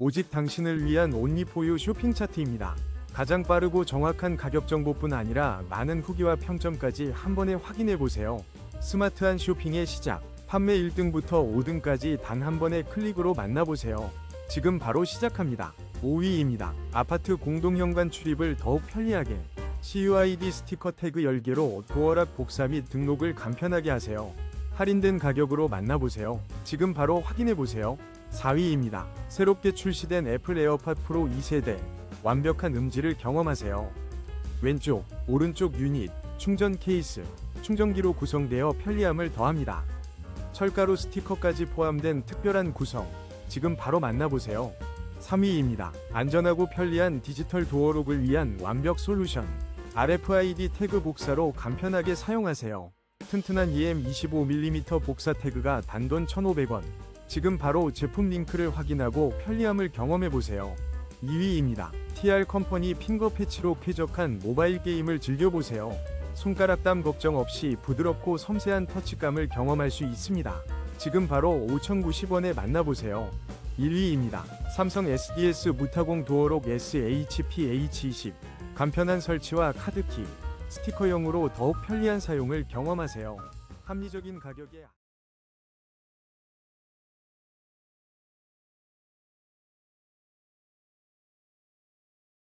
오직 당신을 위한 온리포유 쇼핑 차트입니다. 가장 빠르고 정확한 가격 정보뿐 아니라 많은 후기와 평점까지 한 번에 확인해 보세요. 스마트한 쇼핑의 시작. 판매 1등부터 5등까지 단 한 번의 클릭으로 만나보세요. 지금 바로 시작합니다. 5위입니다. 아파트 공동현관 출입을 더욱 편리하게. CUID 스티커 태그 10개로 도어락 복사 및 등록을 간편하게 하세요. 할인된 가격으로 만나보세요. 지금 바로 확인해보세요. 4위입니다. 새롭게 출시된 애플 에어팟 프로 2세대. 완벽한 음질을 경험하세요. 왼쪽, 오른쪽 유닛, 충전 케이스, 충전기로 구성되어 편리함을 더합니다. 철가루 스티커까지 포함된 특별한 구성. 지금 바로 만나보세요. 3위입니다. 안전하고 편리한 디지털 도어록을 위한 완벽 솔루션. RFID 태그 복사로 간편하게 사용하세요. 튼튼한 EM25mm 복사 태그가 단돈 1,500원. 지금 바로 제품 링크를 확인하고 편리함을 경험해 보세요. 2위입니다. TR 컴퍼니 핑거 패치로 쾌적한 모바일 게임을 즐겨보세요. 손가락 땀 걱정 없이 부드럽고 섬세한 터치감을 경험할 수 있습니다. 지금 바로 5,090원에 만나보세요. 1위입니다. 삼성 SDS 무타공 도어록 SHPH20 간편한 설치와 카드키, 스티커용으로 더욱 편리한 사용을 경험하세요. 합리적인 가격에